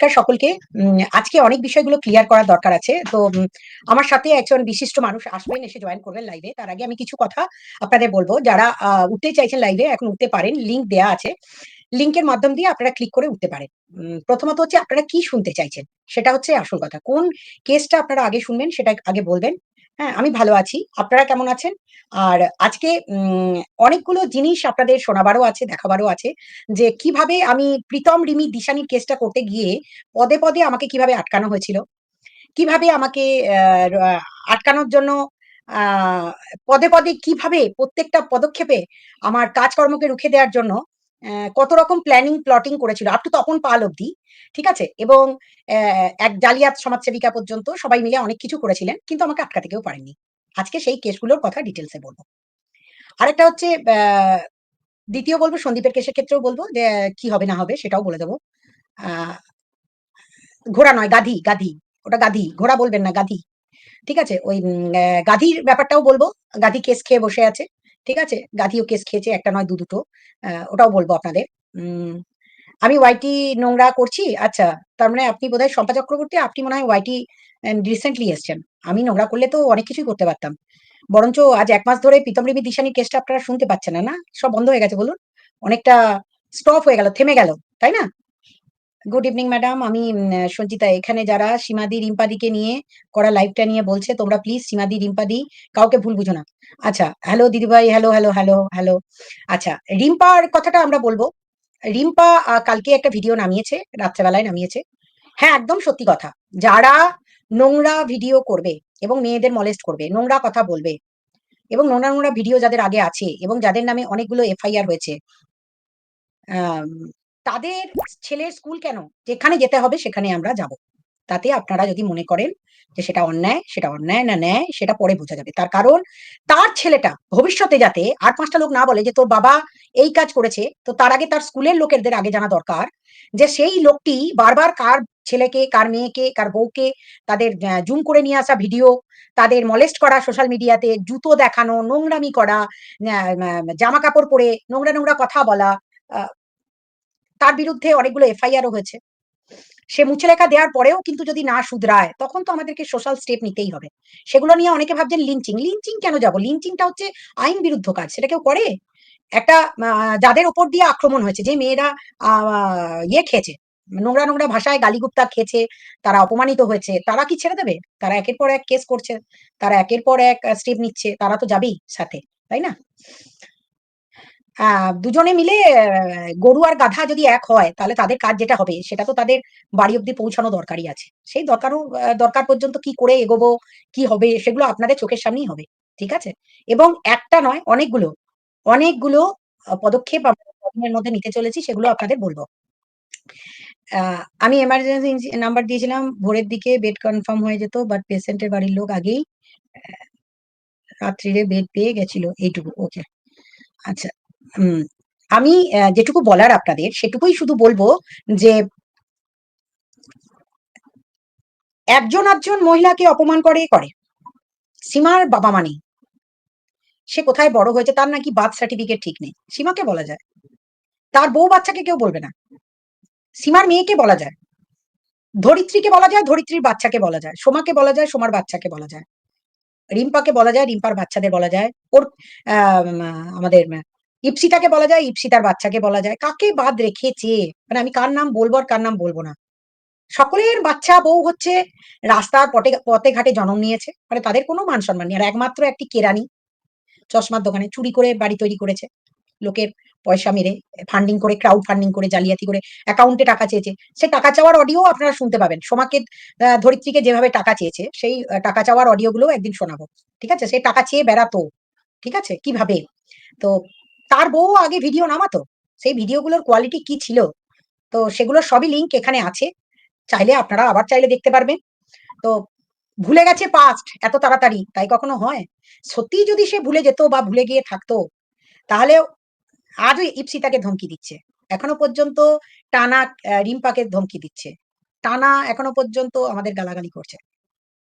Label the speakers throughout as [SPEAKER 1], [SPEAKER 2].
[SPEAKER 1] নমস্কার সকলকে। আজকে অনেক বিষয়গুলো ক্লিয়ার করার দরকার আছে। তো আমার সাথে একজন বিশিষ্ট মানুষ আসবেন, এসে জয়েন করবেন লাইভে তার আগে আমি কিছু কথা আপনাদের বলব। যারা উঠতে চাইছেন লাইভে এখন উঠতে পারেন। লিঙ্ক দেয়া আছে। লিঙ্কের মাধ্যম দিয়ে আপনারা ক্লিক করে উঠতে পারেন। প্রথমত হচ্ছে আপনারা কি শুনতে চাইছেন? সেটা হচ্ছে আসল কথা। কোন কেসটা আপনারা আগে শুনবেন, সেটা আগে বলবেন। হ্যাঁ আমি ভালো আছি। আপনারা কেমন আছেন? আর আজকে অনেকগুলো জিনিস আপনাদের শোনাবারও আছে, দেখাবারও আছে, যে কীভাবে আমি প্রীতম রিমি দিশানির কেসটা করতে গিয়ে পদে পদে আমাকে কীভাবে আটকানো হয়েছিল, কীভাবে আমাকে আটকানোর জন্য পদে পদে কীভাবে প্রত্যেকটা পদক্ষেপে আমার কাজকর্মকে রুখে দেওয়ার জন্য কত রকম প্ল্যানিং প্লটিং করেছিল আপ টু তপন পাল অব্দি ঠিক আছে? এবং এক জালিয়াত সমাজসেবিকা পর্যন্ত সবাই মিলে অনেক কিছু করেছিলেন, কিন্তু আমাকে আটকাতে কেউ পারেনি আজকে সেই কেসগুলোর কথা ডিটেলসে বলব। আরেকটা হচ্ছে দ্বিতীয় বলব, সন্দীপের কেসের ক্ষেত্রেও বলব যে, কি হবে না হবে সেটাও বলে দেবো। ঘোড়া নয়, গাধি গাধি, ওটা গাধি, ঘোড়া বলবেন না, গাধি, ঠিক আছে? ওই গাধির ব্যাপারটাও বলব, গাধি কেস খেয়ে বসে আছে। ঠিক আছে? গাধিও কেস খেয়েছে, একটা নয়, দু দুটো। ওটাও বলব আপনাদের। আমি ওয়াইটি নোংরা করছি? আচ্ছা তার মানে আপনি বোধহয় শম্পা চক্রবর্তী, আপনি মনে হয় ওয়াইটি রিসেন্টলি এসছেন। আমি নোংরা করলে তো অনেক কিছুই করতে পারতাম। বরঞ্চ আজ এক মাস ধরে প্রীতম রিমি, দিশানির কেসটা আপনারা শুনতে পাচ্ছেন না সব বন্ধ হয়ে গেছে, বলুন। অনেকটা স্টপ হয়ে গেল, থেমে গেল, তাই না? গুড ইভিনিং ম্যাডাম আমি সঞ্চিতা। এখানে যারা সীমাদি রিম্পাদিকে নিয়ে করা লাইভটা নিয়ে বলছে, তোমরা প্লিজ সীমাদি রিম্পাদি কাউকে ভুল বুঝো না। আচ্ছা হ্যালো দিদিভাই হ্যালো হ্যালো হ্যালো হ্যালো আচ্ছা রিম্পার কথাটা আমরা বলব। রিম্পা কালকে একটা ভিডিও নামিয়েছে, রাত্রেবেলায় নামিয়েছে। হ্যাঁ একদম সত্যি কথা। যারা নোংরা ভিডিও করবে এবং মেয়েদের মলেস্ট করবে, নোংরা কথা বলবে, এবং নোংরা নোংরা ভিডিও যাদের আগে আছে, এবং যাদের নামে অনেকগুলো এফআইআর হয়েছে তাদের ছেলের স্কুল কেন? যেখানে যেতে হবে সেখানে আমরা যাব। তাতে আপনারা যদি মনে করেন যে সেটা অন্যায় সেটা অন্যায় না ন্যায়, সেটা পরে বোঝা যাবে। তার কারণ তার ছেলেটা ভবিষ্যতে যাতে আর পাঁচটা লোক না বলে যে তোর বাবা এই কাজ করেছে, তো তার আগে তার স্কুলের লোকেদের আগে জানা দরকার যে সেই লোকটি বারবার কার ছেলেকে, কার মেয়েকে, কার বউকে তাদের জুম করে নিয়ে আসা ভিডিও, তাদের মলেস্ট করা সোশ্যাল মিডিয়াতে জুতো দেখানো, নোংরামি করা জামা কাপড় পরে নোংরা নোংরা কথা বলা তার বিরুদ্ধে অনেকগুলো এফআইআরও হয়েছে। সে মুছে লেখা দেওয়ার পরেও কিন্তু যদি না শুধরায়, তখন তো আমাদেরকে সোশ্যাল স্টেপ নিতেই হবে। সেগুলো নিয়ে অনেকে ভাবছেন লিঞ্চিং লিঞ্চিং কেন যাব? লিঞ্চিংটা হচ্ছে আইন বিরুদ্ধ কাজ। সেটা কেউ করে? একটা যাদের ওপর দিয়ে আক্রমণ হয়েছে, যে মেয়েরা ইয়ে খেয়েছে, নোংরা নোংরা ভাষায় গালিগুপ্তা খেয়েছে, তারা অপমানিত হয়েছে, তারা কি ছেড়ে দেবে? তারা একের পর এক কেস করছে, তারা একের পর এক স্টেপ নিচ্ছে, তারা তো যাবেই সাথে, তাই না? দুজনে মিলে গরু আর গাধা যদি এক হয়, তাহলে তাদের কাজ যেটা হবে, সেটা তো তাদের বাড়ি অব্দি পৌঁছানো দরকারই আছে। সেই দরকারও দরকার পর্যন্ত কি করে এগোবো, কি হবে, সেগুলো আপনাদের চোখের সামনেই হবে, ঠিক আছে? এবং একটা নয়, অনেকগুলো অনেকগুলো পদক্ষেপ আমরা মধ্যে নিতে চলেছি, সেগুলো আপনাদের বলব। আমি এমার্জেন্সি নাম্বার দিয়েছিলাম, ভোরের দিকে বেড কনফার্ম হয়ে যেত বাট পেশেন্টের বাড়ির লোক আগেই রাত্রিরে বেড পেয়ে গেছিল, এইটুকু ওকে আচ্ছা। আমি যেটুকু বলার আপনাদের, সেটুকুই শুধু বলব যে একজন একজন মহিলাকে অপমান করে করে। সীমার বাবা মা নেই সে কোথায় বড় হয়েছে, তার নাকি বার্থ সার্টিফিকেট ঠিক নেই। সীমাকে বলা যায়। তার বউ বাচ্চাকে কেউ বলবে না। সীমার মেয়েকে বলা যায়। ধরিত্রীকে বলা যায়, ধরিত্রীর বাচ্চাকে বলা যায়। সোমাকে বলা যায়, সোমার বাচ্চাকে বলা যায়। রিম্পাকে বলা যায়, রিম্পার বাচ্চাদের বলা যায়। ওর আমাদের ইপসিতাকে বলা যায়, ইপসিতার বাচ্চাকে বলা যায়। কাকে বাদ রেখেছে? মানে আমি কার নাম বলব আর কার নাম বলব না। সকলের বাচ্চা বউ হচ্ছে রাস্তার পটে, পথে ঘাটে জন্ম নিয়েছে। মানে তাদের কোনো মান সম্মান নেই। আর একমাত্র একটি কেরানি চশমার দোকানে চুরি করে বাড়ি তৈরি করেছে। লোকের পয়সা মেরে ফান্ডিং করে ক্রাউড ফান্ডিং করে, জালিয়াতি করে অ্যাকাউন্টে টাকা চেয়েছে। সে টাকা চাওয়ার অডিও আপনারা শুনতে পাবেন। সোমাকে ধরিত্রীকে যেভাবে টাকা চেয়েছে, সেই টাকা চাওয়ার অডিও গুলো একদিন শোনাবো। ঠিক আছে? সে টাকা চেয়ে বেড়াতো। ঠিক আছে? কীভাবে? তো তার বউ আগে ভিডিও নামাতো। সেই ভিডিওগুলোর কোয়ালিটি কি ছিল? তো সেগুলোর সবই লিঙ্ক এখানে আছে। চাইলে আপনারা আবার চাইলে দেখতে পারবেন। তো ভুলে গেছে পাস্ট এত তাড়াতাড়ি, তাই কখনো হয়? সত্যি যদি সে ভুলে যেত বা ভুলে গিয়ে থাকতো, তাহলে আজও ইপসিতাকে ধমকি দিচ্ছে। এখনও পর্যন্ত টানা রিম্পাকে ধমকি দিচ্ছে। টানা এখনও পর্যন্ত আমাদের গালাগালি করছে।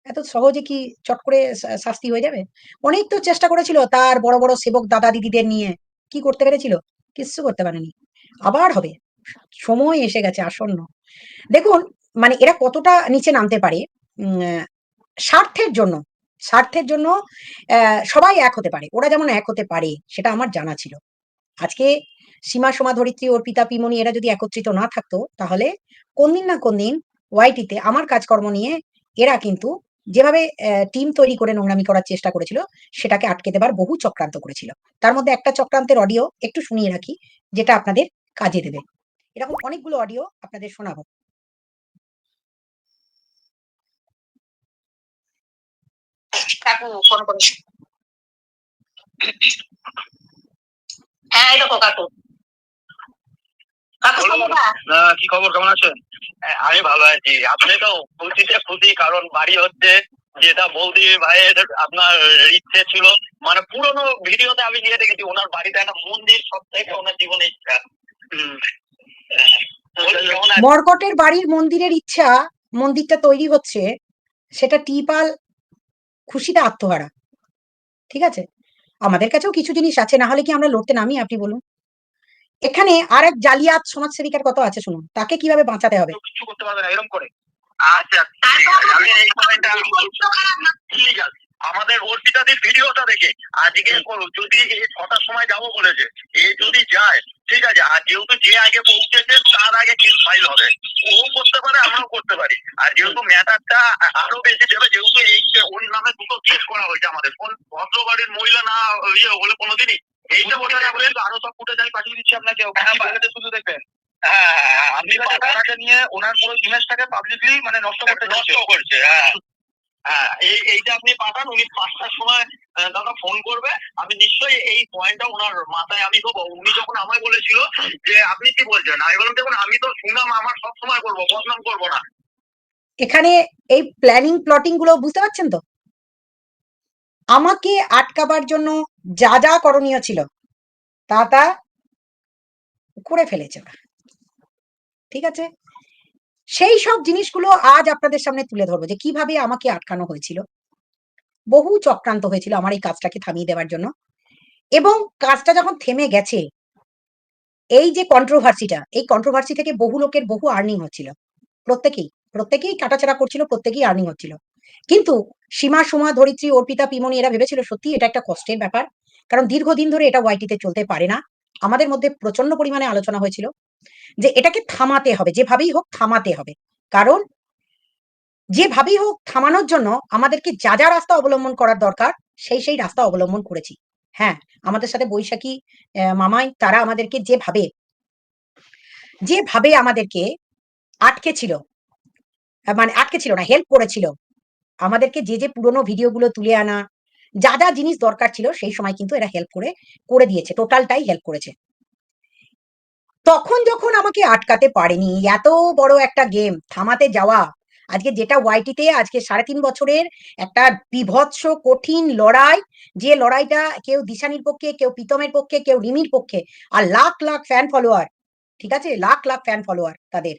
[SPEAKER 1] এত সহজে কি চট করে শাস্তি হয়ে যাবে? অনেক তো চেষ্টা করেছিল তার বড় বড় সেবক দাদা দিদিদের নিয়ে। কি করতে পেরেছিল? কিচ্ছু করতে পারেনি। আবার হবে। সময় এসে গেছে, আসন্ন। দেখুন মানে এরা কতটা নিচে নামতে পারে স্বার্থের জন্য। স্বার্থের জন্য সবাই এক হতে পারে। ওরা যেমন এক হতে পারে, সেটা আমার জানা ছিল। আজকে সীমা সোমা ধরিত্রী ওর পিতা পিমনি এরা যদি একত্রিত না থাকতো, তাহলে কোনদিন না কোনদিন ওয়াইটিতে আমার কাজকর্ম নিয়ে এরা কিন্তু যেভাবে টিম তৈরি করে নোংরামি করার চেষ্টা করেছিল, সেটাকে আটকে দেবার বহু চক্রান্ত করেছিল। তার মধ্যে একটা চক্রান্তের অডিও একটু শুনিয়ে রাখি, যেটা আপনাদের কাজে দেবে। এরকম অনেকগুলো অডিও আপনাদের শোনাবো।
[SPEAKER 2] হ্যাঁ এই দেখো কাকু কাকু
[SPEAKER 3] বলুন।
[SPEAKER 2] শোনো না
[SPEAKER 3] না কি খবর? কেমন আছেন? হ্যাঁ, আমি ভালো আছি। আপনি তো খুশিতে খুশি কারণ বাড়ি হচ্ছে যেটা বৌদি ভাইয়ের আপনার ইচ্ছে ছিল। মানে পুরোনো ভিডিওতে আমি নিয়ে দেখেছি ওনার বাড়িতে একটা মন্দির সব থেকে ওনার জীবনে ইচ্ছা। হ্যাঁ?
[SPEAKER 1] মর্কটের বাড়ির মন্দিরের ইচ্ছা মন্দিরটা তৈরি হচ্ছে সেটা টিপাল খুশিতে আত্মহারা। ঠিক আছে? আমাদের কাছেও কিছু জিনিস আছে না হলে কি আমরা লড়তে নামি আপনি বলুন। এখানে আর এক জালিয়াত সমাজসেবিকার কত আছে শুনুন তাকে কীভাবে বাঁচাতে হবে?
[SPEAKER 3] কিছু করতে পারবে না এরকম করে। আচ্ছা আমি এই পয়েন্টটা ঠিক আছে আমাদের অর্পিতাদের ভিডিওটা দেখে আজকে করো যদি এই ছটার সময় যাব বলেছে এ যদি যায় ঠিক আছে আর যেহেতু যে আগে পৌঁছেছে তার আগে কেস ফাইল হবে। ও করতে পারে আমরাও করতে পারি। আর যেহেতু ম্যাটারটা আরও বেশি দেবে যেহেতু এই যে ওর নামে দুটো কেস করা হয়েছে আমাদের কোন ভদ্রবাড়ির মহিলা না ইয়ে হলে কোনোদিনই এইটা বলে আরও সব ফুটে যাই পাঠিয়ে দিচ্ছি আপনাকে শুধু দেখবেন। হ্যাঁ হ্যাঁ, হ্যাঁ আপনি নিয়ে ওনার পুরো ইমেজটাকে পাবলিকলি মানে নষ্ট করতে নষ্ট করছে হ্যাঁ। হ্যাঁ এই এইটা আপনি পাঠান উনি পাঁচটার সময় আহ, দাদা ফোন করবে। আমি নিশ্চয়ই এই পয়েন্টটা ওনার মাথায় আমি দেবো উনি যখন আমায় বলেছিল যে আপনি কি বলছেন? আমি বললাম দেখুন আমি তো শুনলাম আমার সব সময় করব বদনাম করব না।
[SPEAKER 1] এখানে এই প্ল্যানিং প্লটিংগুলো বুঝতে পারছেন তো? আমাকে আটকাবার জন্য যা যা করণীয় ছিল, তা তা করে ফেলেছে ওরা। ঠিক আছে? সেই সব জিনিসগুলো আজ আপনাদের সামনে তুলে ধরবো যে কীভাবে আমাকে আটকানো হয়েছিল। বহু চক্রান্ত হয়েছিল আমার এই কাজটাকে থামিয়ে দেওয়ার জন্য। এবং কাজটা যখন থেমে গেছে, এই যে কন্ট্রোভার্সিটা এই কন্ট্রোভার্সি থেকে বহু লোকের বহু আর্নিং হচ্ছিল। প্রত্যেকেই প্রত্যেকেই কাটাছেড়া করছিল, প্রত্যেকেই আর্নিং হচ্ছিল। কিন্তু সীমা সুমা ধরিত্রী, অর্পিতা, পিমনি এরা ভেবেছিল সত্যি এটা একটা কষ্টের ব্যাপার। কারণ দীর্ঘদিন ধরে এটা ওয়াইটিতে চলতে পারে না। আমাদের মধ্যে প্রচণ্ড পরিমাণে আলোচনা হয়েছিল যে এটাকে থামাতে হবে, যেভাবেই হোক থামাতে হবে। কারণ যেভাবেই হোক থামানোর জন্য আমাদেরকে যা যা রাস্তা অবলম্বন করার দরকার, সেই সেই রাস্তা অবলম্বন করেছি। হ্যাঁ আমাদের সাথে বৈশাখী মামাই তারা আমাদেরকে যেভাবে যেভাবে আমাদেরকে আটকে ছিল মানে আটকে ছিল না হেল্প করেছিল আমাদেরকে যে যে পুরোনো ভিডিওগুলো তুলে আনা, যা যা জিনিস দরকার ছিল সেই সময় কিন্তু এরা হেল্প করে করে দিয়েছে টোটালটাই হেল্প করেছে। তখন যখন আমাকে আটকাতে পারেনি, এত বড় একটা গেম থামাতে যাওয়া, আজকে যেটা ওয়াইটিতে আজকে সাড়ে তিন বছরের একটা বিভৎস, কঠিন লড়াই, যে লড়াইটা কেউ দিশানির পক্ষে, কেউ প্রীতমের পক্ষে, কেউ রিমির পক্ষে, আর লাখ লাখ ফ্যান ফলোয়ার ঠিক আছে? লাখ লাখ ফ্যান ফলোয়ার তাদের।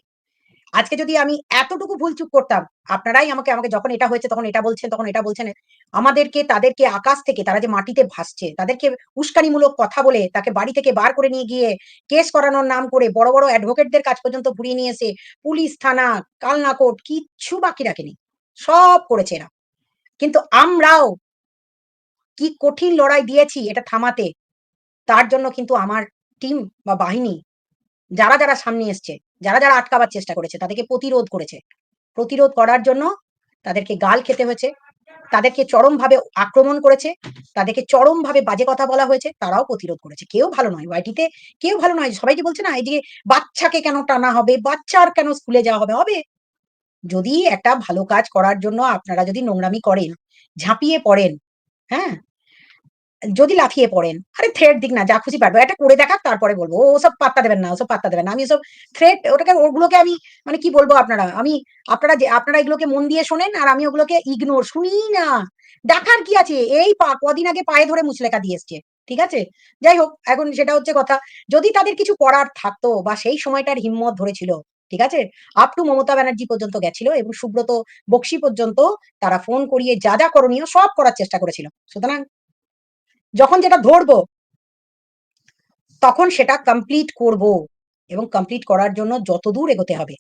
[SPEAKER 1] আজকে যদি আমি এতটুকু ভুল চুপ করতাম, আপনারাই আমাকে আমাকে যখন এটা হয়েছে, তখন এটা বলছেন, তখন এটা বলছেন, আমাদেরকে, তাদেরকে আকাশ থেকে, তারা যে মাটিতে ভাসছে, তাদেরকে উস্কানিমূলক কথা বলে, তাকে বাড়ি থেকে বার করে নিয়ে গিয়ে কেস করানোর নাম করে বড় বড় অ্যাডভোকেটদের কাজ পর্যন্ত ঘুরিয়ে নিয়ে এসে পুলিশ, থানা, কালনা কোর্ট, কিচ্ছু বাকি রাখেনি। সব করেছে এরা। কিন্তু আমরাও কি কঠিন লড়াই দিয়েছি এটা থামাতে, তার জন্য কিন্তু আমার টিম বা বাহিনী, যারা যারা সামনে এসছে যারা যারা আটকাবার চেষ্টা করেছে, তাদেরকে প্রতিরোধ করেছে। প্রতিরোধ করার জন্য তাদেরকে গাল খেতে হয়েছে, তাদেরকে চরমভাবে আক্রমণ করেছে, তাদেরকে চরমভাবে বাজে কথা বলা হয়েছে, তারাও প্রতিরোধ করেছে। কেউ ভালো নয় ওয়াইটিতে কেউ ভালো নয় সবাই যে বলছে না, এই যে বাচ্চাকে কেন টানা হবে, বাচ্চার কেন স্কুলে যাওয়া হবে হবে? যদি একটা ভালো কাজ করার জন্য আপনারা যদি নোংরামি করেন, ঝাঁপিয়ে পড়েন হ্যাঁ? যদি লাফিয়ে পড়েন, আরে থ্রেড দিক না, যা খুশি পারব। এটা করে দেখাক, তারপরে বলব, ও সব পাত্তা দেবেন না ওসব পাত্তা দেবেন না। আমি ওসব থ্রেড ওটাকে, ওগুলোকে আমি মানে কি বলব আপনারা? আমি, আপনারা যে, আপনারা এগুলোকে মন দিয়ে শোনেন, আর আমি ওগুলোকে ইগনোর শুনি না। দেখার কি আছে? এই কদিন আগে পায়ে ধরে মুচলেখা দিয়ে এসছে, ঠিক আছে? যাই হোক, এখন সেটা হচ্ছে কথা, যদি তাদের কিছু করার থাকতো বা সেই সময়টার হিম্মত ধরেছিল, ঠিক আছে? আপ টু মমতা ব্যানার্জি পর্যন্ত গেছিল এবং সুব্রত বক্সি পর্যন্ত তারা ফোন করিয়ে যা যা করণীয় সব করার চেষ্টা করেছিল। সুতরাং যখন যেটা ধরবো, তখন সেটা কমপ্লিট করব এবং কমপ্লিট করার জন্য যত দূর এগোতে হবে,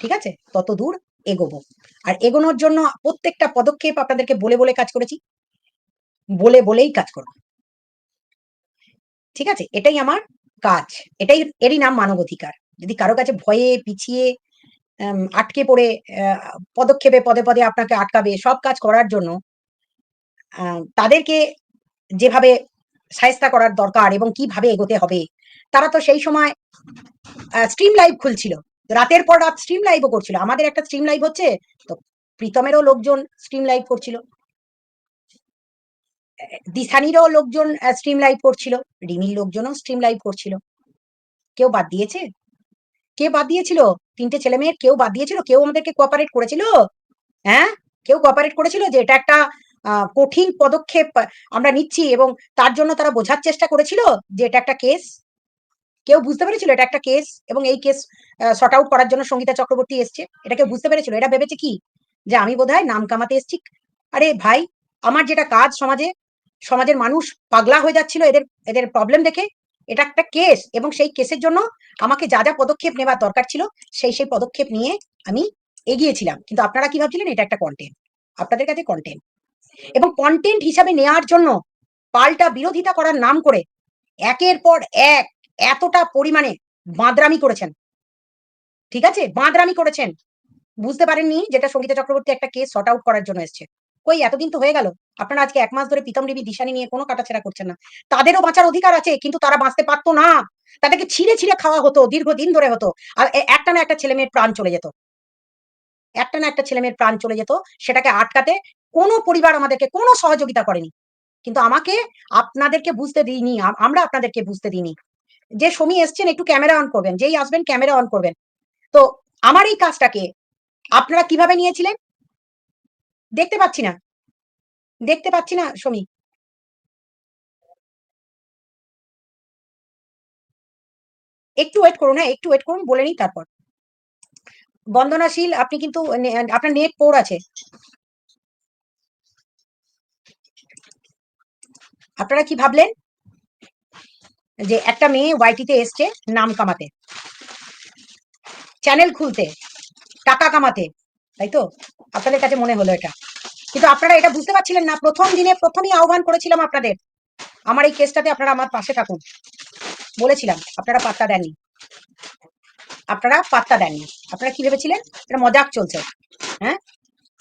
[SPEAKER 1] ঠিক আছে? তত দূর এগোবো। আর এগোনোর জন্য প্রত্যেকটা পদক্ষেপ আপনাদেরকে বলে বলে কাজ করেছি। বলে বলেই কাজ করব। ঠিক আছে? এটাই আমার কাজ। এটাই এরই নাম মানবাধিকার যদি কারও কাছে ভয়ে, পিছিয়ে আটকে পড়ে পদক্ষেপে, পদে পদে আপনাকে আটকাবে, সব কাজ করার জন্য তাদেরকে যেভাবে সায়স্তা করার দরকার এবং কীভাবে এগোতে হবে, তারা তো সেই সময় স্ট্রিম লাইভ খুলছিল। রাতের পর রাত স্ট্রিম লাইভও করছিল। আমাদের একটা স্ট্রিম লাইভ হচ্ছে, তো প্রীতমেরও লোকজন স্ট্রিম লাইভ করছিল। দিশানিরও লোকজন স্ট্রিম লাইভ করছিল। রিমির লোকজনও স্ট্রিম লাইভ করছিল। কেউ বাদ দিয়েছে? কে বাদ দিয়েছিল? তিনটে ছেলে মেয়ের কেউ বাদ দিয়েছিল? কেউ আমাদেরকে কোঅপারেট করেছিল? হ্যাঁ? কেউ কোঅপারেট করেছিল যে এটা একটা কঠিন পদক্ষেপ আমরা নিচ্ছি এবং তার জন্য তারা বোঝার চেষ্টা করেছিল যে এটা একটা কেস কেউ বুঝতে পেরেছিল এটা একটা কেস এবং এই কেস শর্ট আউট করার জন্য সঙ্গীতা চক্রবর্তী এসছে। এটা কেউ বুঝতে পেরেছিল? এটা ভেবেছে কি? যে আমি বোধহয় নাম কামাতে এসছি। আরে ভাই, আমার যেটা কাজ সমাজে, সমাজের মানুষ পাগলা হয়ে যাচ্ছিল এদের এদের প্রবলেম দেখে, এটা একটা কেস এবং সেই কেসের জন্য আমাকে যা যা পদক্ষেপ নেওয়ার দরকার ছিল, সেই সেই পদক্ষেপ নিয়ে আমি এগিয়েছিলাম। কিন্তু আপনারা কি ভাবছিলেন? এটা একটা কন্টেন্ট আপনাদের কাছে কন্টেন্ট এবং কন্টেন্ট হিসাবে নেওয়ার জন্য পাল্টা বিরোধিতা করার নাম করে একের পর এক এতটা পরিমাণে বাঁদরামি করেছেন। ঠিক আছে? বাঁদরামি করেছেন। বুঝতে পারেননি যেটা সঙ্গীতা চক্রবর্তী একটা কেস শর্ট আউট করার জন্য এসছে। কই, এতদিন তো হয়ে গেল। আপনারা আজকে এক মাস ধরে প্রীতম দেবী দিশানি নিয়ে কোনো কাটাছেড়া করছেন না। তাদেরও বাঁচার অধিকার আছে, কিন্তু তারা বাঁচতে পারতো না। তাদেরকে ছিঁড়ে ছিঁড়ে খাওয়া হতো, দীর্ঘদিন ধরে হতো। আর একটা না একটা ছেলে মেয়ের প্রাণ চলে যেত। একটা না একটা ছেলে মেয়ের প্রাণ চলে যেত, সেটাকে আটকাতে কোনো পরিবার আমাদেরকে কোনো সহযোগিতা করেনি। কিন্তু আমাকে আপনাদেরকে বুঝতে দিইনি আমরা আপনাদেরকে বুঝতে দিইনি। যে সমী এসছেন, একটু ক্যামেরা অন করবেন, যেই আসবেন, ক্যামেরা অন করবেন। তো আমার এই কাজটাকে আপনারা কীভাবে নিয়েছিলেন? দেখতে পাচ্ছি না। দেখতে পাচ্ছি না, সমী। একটু ওয়েট করুন হ্যাঁ একটু ওয়েট করুন, বলে নিই তারপর। বন্দনাশীল, আপনি কিন্তু আপনার নেট পোর আছে। আপনারা কি ভাবলেন? যে একটা মেয়ে ওয়াইটিতে এসছে নাম কামাতে। চ্যানেল খুলতে, টাকা কামাতে, তাই তো? আপনাদের কাছে মনে হলো এটা। কিন্তু আপনারা এটা বুঝতে পারছিলেন না। প্রথম দিনে প্রথমেই আহ্বান করেছিলাম আপনাদের। আমার এই কেসটাতে আপনারা আমার পাশে থাকুন। বলেছিলাম, আপনারা পাত্তা দেননি। আপনারা পাত্তা দেননি। আপনারা কি ভেবেছিলেন? এটা মজাক চলছে। হ্যাঁ?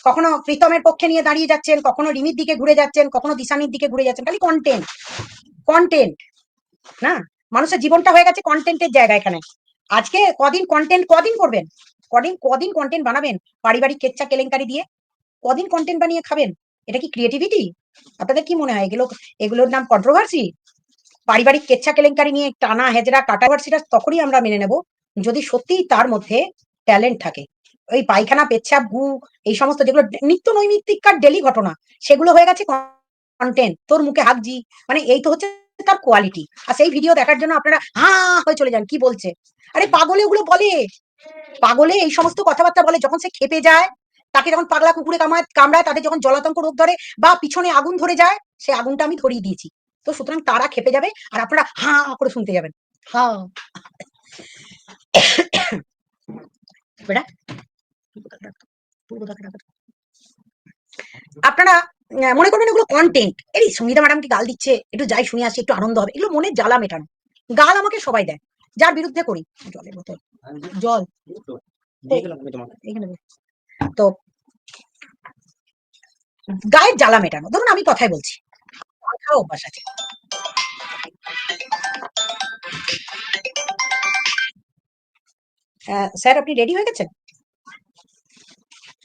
[SPEAKER 1] কখনো প্রীতমের পক্ষে নিয়ে দাঁড়িয়ে যাচ্ছেন, কখনো রিমির দিকে ঘুরে যাচ্ছেন, কখনো দিশানির দিকে ঘুরে যাচ্ছেন, খালি কন্টেন্ট কন্টেন্ট না? মানুষের জীবনটা হয়ে গেছে কন্টেন্টের জায়গা এখানে। আজকে কদিন কন্টেন্ট কদিন করবেন? কদিন কদিন কন্টেন্ট বানাবেন? পারিবারিক কেচ্চা কেলেঙ্কারি দিয়ে? কদিন কন্টেন্ট বানিয়ে খাবেন? এটা কি ক্রিয়েটিভিটি আপনাদের কি মনে হয়? এগুলো, এগুলোর নাম কন্ট্রোভার্সি পারিবারিক কেচ্ছা কেলেঙ্কারি নিয়ে টানা হেজরা কাটাভার্সিটা তখনই আমরা মেনে নেব যদি সত্যিই তার মধ্যে ট্যালেন্ট থাকে। ওই পায়খানা পেচ্ছাপ গু, এই সমস্ত যেগুলো নিত্য নৈমিত্তিককার ডেলি ঘটনা, সেগুলো হয়ে গেছে কন্টেন্ট তোর মুখে হাগজি মানে এই তো হচ্ছে তার কোয়ালিটি আর সেই ভিডিও দেখার জন্য আপনারা হা হয়ে চলে যান, কি বলছে? আরে পাগলে ওগুলো বলে। পাগলে এই সমস্ত কথাবার্তা বলে, যখন সে খেপে যায়, তাকে যখন পাগলা কুকুরে কামায় কামড়ায়, তাদের যখন জলাতঙ্ক রোগ ধরে বা পিছনে আগুন ধরে যায়, সে আগুনটা আমি ধরিয়ে দিয়েছি। তো সুতরাং তারা খেপে যাবে আর আপনারা হা করে শুনতে যাবেন। হা। বেটা আপনারা মনে করবেন এগুলো কন্টেন্ট এই সঙ্গীতা ম্যাডামকে গাল দিচ্ছে? একটু যাই শুনে আসি একটু আনন্দ হবে। এগুলো মনের জ্বালা মেটানো। গাল আমাকে সবাই দেয়। যার বিরুদ্ধে করি। জলের বোতল। জল। তো গায়ের জ্বালা মেটানো। ধরুন আমি কথাই বলছি। কথা অভ্যাস আছে। স্যার আপনি রেডি হয়ে গেছেন?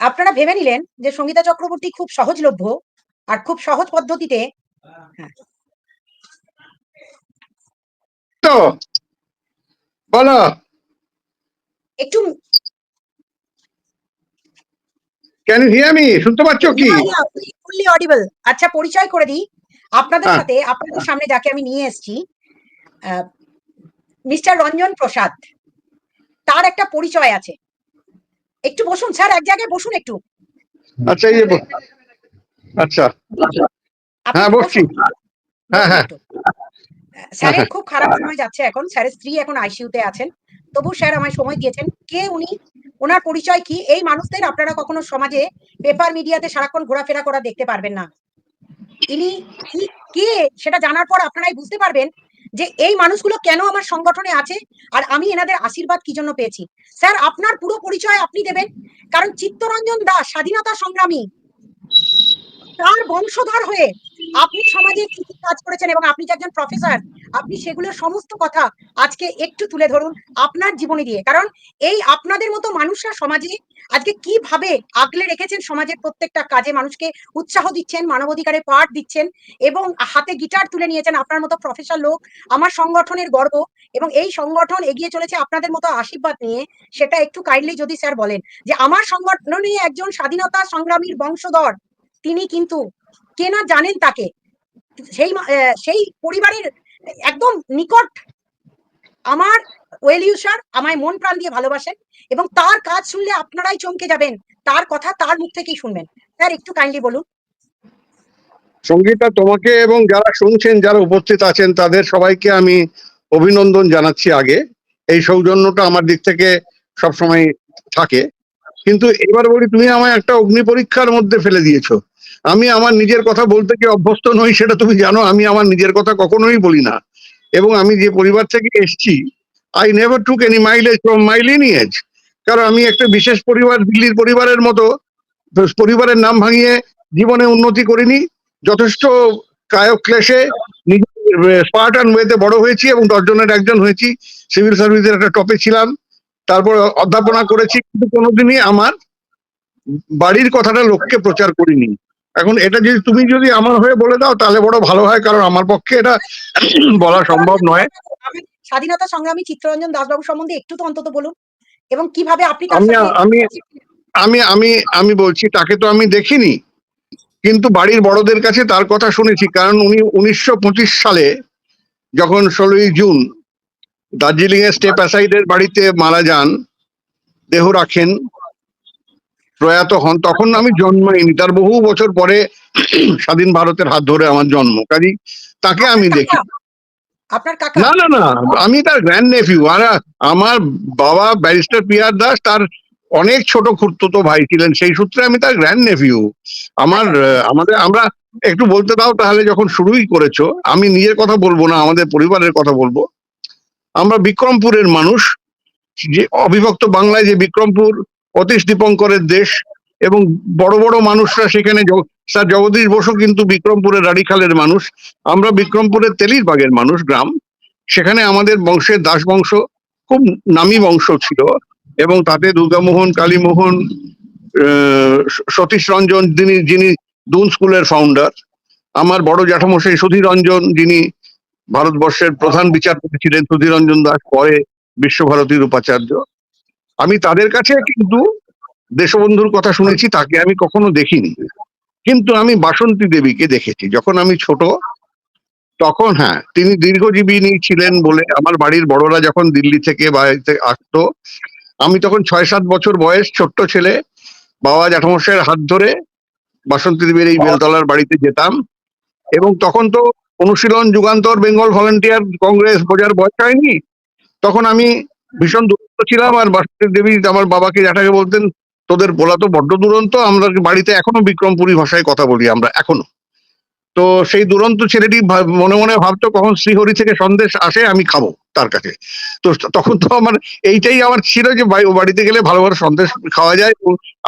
[SPEAKER 1] আপনারা ভেবে নিলেন যে সঙ্গীতা চক্রবর্তী খুব সহজলভ্য আর খুব সহজ পদ্ধতিতে
[SPEAKER 4] তো বলো।
[SPEAKER 1] একটু
[SPEAKER 4] ক্যান ইউ হিয়ার মি শুনতে পাচ্ছ কি?
[SPEAKER 1] ফুললি অডিবল আচ্ছা পরিচয় করে দিই। আপনাদের
[SPEAKER 4] হ্যাঁ।
[SPEAKER 1] সাথে আপনাদের সামনে যাকে আমি নিয়ে এসেছি মিস্টার রঞ্জন প্রসাদ তার একটা পরিচয় আছে। একটু বসুন স্যার এক জায়গায় বসুন একটু।
[SPEAKER 4] আচ্ছা এই আচ্ছা। হ্যাঁ, বসছি। হ্যাঁ, হ্যাঁ।
[SPEAKER 1] স্যারের খুব খারাপ সময় যাচ্ছে এখন। স্যারের স্ত্রী এখন আইসিইউতে আছেন। তবু স্যার আমায় সময় দিয়েছেন। কে উনি? ওনার পরিচয় কি? এই মানুষদের আপনারা কখনো সমাজে পেপার মিডিয়াতে সারাক্ষণ ঘোরাফেরা করা দেখতে পারবেন না। ইনি কি- কে? সেটা জানার পর আপনারাই বুঝতে পারবেন যে এই মানুষগুলো কেন আমার সংগঠনে আছে? আর আমি এনাদের আশীর্বাদ কি জন্য পেয়েছি? স্যার, আপনার পুরো পরিচয় আপনি দেবেন। কারণ চিত্তরঞ্জন দাস, স্বাধীনতা সংগ্রামী, তার বংশধর হয়ে আপনি সমাজে কি কি কাজ করেছেন এবং আপনি যে একজন প্রফেসর আপনি সেগুলোর সমস্ত কথা আজকে একটু তুলে ধরুন আপনার জীবনী দিয়ে। কারণ এই আপনাদের মতো মানুষরা সমাজে আজকে কীভাবে আগলে রেখেছেন সমাজের প্রত্যেকটা কাজে? মানুষকে উৎসাহ দিচ্ছেন, মানবাধিকারে পাঠ দিচ্ছেন এবং হাতে গিটার তুলে নিয়েছেন আপনার মতো প্রফেসর লোক। আমার সংগঠনের গর্ব এবং এই সংগঠন এগিয়ে চলেছে আপনাদের মতো আশীর্বাদ নিয়ে। সেটা একটু কাইন্ডলি যদি স্যার বলেন যে আমার সংগঠনে একজন স্বাধীনতা সংগ্রামীর বংশধর, তিনি কিন্তু কে না জানেন তাকে। সেই সেই পরিবারের একদম নিকট আমার ওয়েল ইউসার আমায় মন প্রাণ দিয়ে ভালোবাসেন এবং তার কাজ শুনলে আপনারাই চমকে যাবেন। তার কথা তার মুখ থেকেই শুনবেন। স্যার, একটু কাইন্ডলি বলুন।
[SPEAKER 4] সঙ্গীতা, তোমাকে এবং যারা শুনছেন, যারা উপস্থিত আছেন, তাদের সবাইকে আমি অভিনন্দন জানাচ্ছি আগে। এই সৌজন্যটা আমার দিক থেকে সবসময় থাকে। কিন্তু এবার বলি তুমি আমায় একটা অগ্নি পরীক্ষার মধ্যে ফেলে দিয়েছ। আমি আমার নিজের কথা বলতে কি অভ্যস্ত নই, সেটা তুমি জানো, আমি আমার নিজের কথা কখনোই বলি না। এবং আমি যে পরিবার থেকে এসেছি I never took any mileage from my lineage কারণ আমি একটা বিশেষ পরিবার, দিল্লির পরিবারের মতো পরিবারের নাম ভাঙিয়ে জীবনে উন্নতি করিনি। যথেষ্ট কায়ক ক্লেশে নিজের স্পার্টান ওয়েতে বড় হয়েছি এবং দশজনের একজন হয়েছি। সিভিল সার্ভিসের একটা টপে ছিলাম। তারপর অধ্যাপনা করেছি কিন্তু কোনোদিনই আমার বাড়ির কথাটা লোককে প্রচার করিনি। এখন এটা যদি তুমি যদি আমার হয়ে বলে দাও তাহলে বড় ভালো হয় কারণ আমার পক্ষে এটা বলা সম্ভব নয়।
[SPEAKER 1] স্বাধীনতা সংগ্রামী চিত্তরঞ্জন দাসবাবু সম্বন্ধে একটু তো অন্তত বলুন এবং কীভাবে আপনি
[SPEAKER 4] আমি আমি আমি আমি আমি বলছি তাকে তো আমি দেখিনি কিন্তু বাড়ির বড়দের কাছে তার কথা শুনেছি কারণ উনি উনিশশো পঁচিশ সালে যখন ষোলোই জুন দার্জিলিং এর স্টেপ অ্যাসাইডের বাড়িতে মারা যান দেহ রাখেন প্রয়াত হন তখন আমি জন্মাইনি। তার বহু বছর পরে স্বাধীন ভারতের হাত ধরে আমার জন্ম। কাজী তাকে আমি দেখি। না না না আমি তার গ্র্যান্ড নেফিউ আর আমার বাবা ব্যারিস্টার পিয়ার দাস তার অনেক ছোট খুঁড়তো ভাই ছিলেন। সেই সূত্রে আমি তার গ্র্যান্ড নেফিউ আমার আমাদের আমরা একটু বলতে দাও তাহলে যখন শুরুই করেছ আমি নিজের কথা বলব না আমাদের পরিবারের কথা বলব। আমরা বিক্রমপুরের মানুষ, যে অবিভক্ত বাংলায় যে বিক্রমপুর, অতীশ দীপঙ্করের দেশ এবং বড় বড় মানুষরা সেখানে স্যার জগদীশ বসু কিন্তু বিক্রমপুরের রাড়িখালের মানুষ। আমরা বিক্রমপুরের তেলিরবাগের মানুষ, গ্রাম। সেখানে আমাদের বংশের দাস বংশ, খুব নামী বংশ ছিল এবং তাতে দুর্গামোহন, কালীমোহন সতীশ রঞ্জন যিনি যিনি দুন স্কুলের ফাউন্ডার আমার বড় জ্যাঠামশাই সুধীর রঞ্জন যিনি ভারতবর্ষের প্রধান বিচারপতি ছিলেন সুধীর রঞ্জন দাস, পরে বিশ্বভারতীর উপাচার্য। আমি তাদের কাছে কিন্তু দেশবন্ধুর কথা শুনেছি, তাকে আমি কখনো দেখিনি। কিন্তু আমি বাসন্তী দেবীকে দেখেছি। যখন আমি ছোট, তখন হ্যাঁ তিনি দীর্ঘজীবিনী ছিলেন বলে আমার বাড়ির বড়রা যখন দিল্লি থেকে বাড়িতে আসতো, আমি তখন ছয় সাত বছর বয়স, ছোট্ট ছেলে, বাবা জ্যাঠামশাইয়ের হাত ধরে বাসন্তী দেবীর এই বেলতলার বাড়িতে যেতাম। এবং তখন তো অনুশীলন যুগান্তর বেঙ্গল ভলেন্টিয়ার কংগ্রেস বোঝার বয়স হয়নি। তখন আমি ভীষণ দুরন্ত ছিলাম আর বাসন্তী দেবী আমার বাবাকে জ্যাঠাকে বলতেন, তোদের বলা তো বড্ড দুরন্ত, আমরা বাড়িতে এখনও বিক্রমপুরী ভাষায় কথা বলি আমরা এখনও? তো সেই দুরন্ত ছেলেটি মনে মনে ভাবতো কখন শ্রীহরি থেকে সন্দেশ আসে, আমি খাব তার কাছে। তো তখন তো আমার এইটাই আমার ছিল যে বাড়িতে গেলে ভালো ভালো সন্দেশ খাওয়া যায়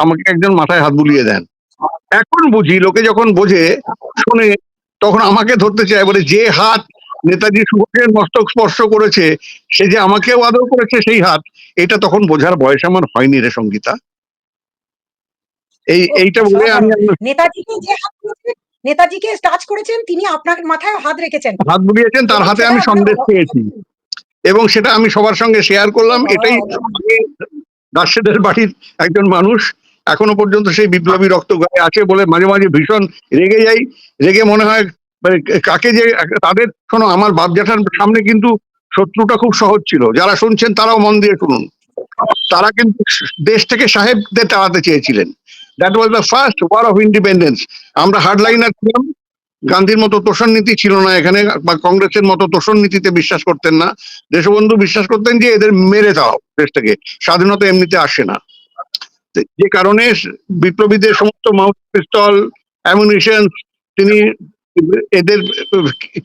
[SPEAKER 4] আমাকে একজন মাথায় হাত বুলিয়ে দেন। এখন বুঝি, লোকে যখন বোঝে, শুনে তখন আমাকে ধরতে চায় বলে যে হাত নেতাজি সুভাষের মস্তক স্পর্শ করেছে সে যে আমাকেও আদর করেছে সেই হাত এটা তখন বোঝার বয়স আমার হয়নি রে সঙ্গীতা। এই এইটা বলে আমি
[SPEAKER 1] নেতাজিকে যে হাত নেতাজিকে টাচ করেছেন তিনি আপনার মাথায় হাত রেখেছেন।
[SPEAKER 4] হাত বুলিয়েছেন তার হাতে আমি সন্দেশ পেয়েছি। এবং সেটা আমি সবার সঙ্গে শেয়ার করলাম এটাই দাসেদের বাড়ির একজন মানুষ। এখনও পর্যন্ত সেই বিপ্লবী রক্ত গায়ে আছে বলে মাঝে মাঝে ভীষণ রেগে যাই। রেগে মনে হয় মানে কাকে যে তাদের শোনো আমার বাপ জ্যাঠার সামনে কিন্তু শত্রুটা খুব সহজ ছিল। যারা শুনছেন তারাও মন দিয়ে শুনুন। তারা কিন্তু দেশ থেকে সাহেবদের তাড়াতে চেয়েছিলেন। That was the first war of independence আমরা হার্ডলাইনার ছিলাম। গান্ধীর মতো তোষণ নীতি ছিল না এখানে, বা কংগ্রেসের মতো তোষণ নীতিতে বিশ্বাস করতেন না। দেশবন্ধু বিশ্বাস করতেন যে এদের মেরে দাও দেশটাকে স্বাধীনতা এমনিতে আসে না। যে কারণে বিপ্লবীদের সমস্ত মাউথ পিস্তল, অ্যামুনিশন তিনি এদের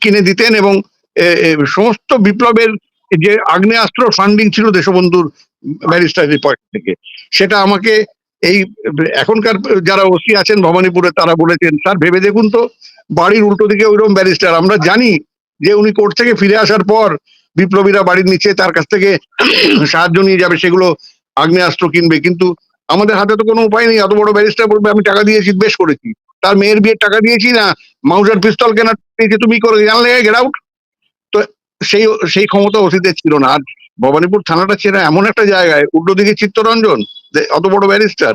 [SPEAKER 4] কিনে দিতেন এবং সমস্ত বিপ্লবের যে আগ্নেয়াস্ত্র ফান্ডিং ছিল দেশবন্ধুর ব্যারিস্টারের পয়সা থেকে, সেটা আমাকে এই এখনকার যারা ওসি আছেন ভবানীপুরে তারা বলেছেন, স্যার, ভেবে দেখুন তো, বাড়ির উল্টো দিকে ওইরকম ব্যারিস্টার, আমরা জানি যে উনি কোর্ট থেকে ফিরে আসার পর বিপ্লবীরা বাড়ির নিচে তার কাছ থেকে সাহায্য নিয়ে যাবে, সেগুলো আগ্নেয়াস্ত্র কিনবে, কিন্তু আমাদের হাতে তো কোনো উপায় নেই, এত বড় ব্যারিস্টার বলবে, আমি টাকা দিয়েছি বেশ করেছি। তার মেয়ের বিয়ের টাকা দিয়েছি না, মাউজার পিস্তল কেনা দিয়েছি, তুমি করে, জানলে গেট আউট তো সেই সেই ক্ষমতা ওসিদের ছিল না। আর ভবানীপুর থানাটা ছিল এমন একটা জায়গায়, উল্টো দিকে চিত্তরঞ্জন অত বড় ব্যারিস্টার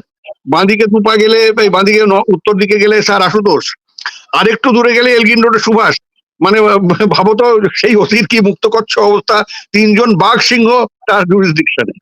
[SPEAKER 4] বাঁদিকে দুপা গেলে বাঁদিকে উত্তর দিকে গেলে স্যার আশুতোষ। আর একটু দূরে গেলে এলগিন রোডে সুভাষ। মানে ভাবো তো, সেই অসির কি মুক্তকচ্ছ অবস্থা? তিনজন বাঘ সিংহ, তার জুরিসডিকশনে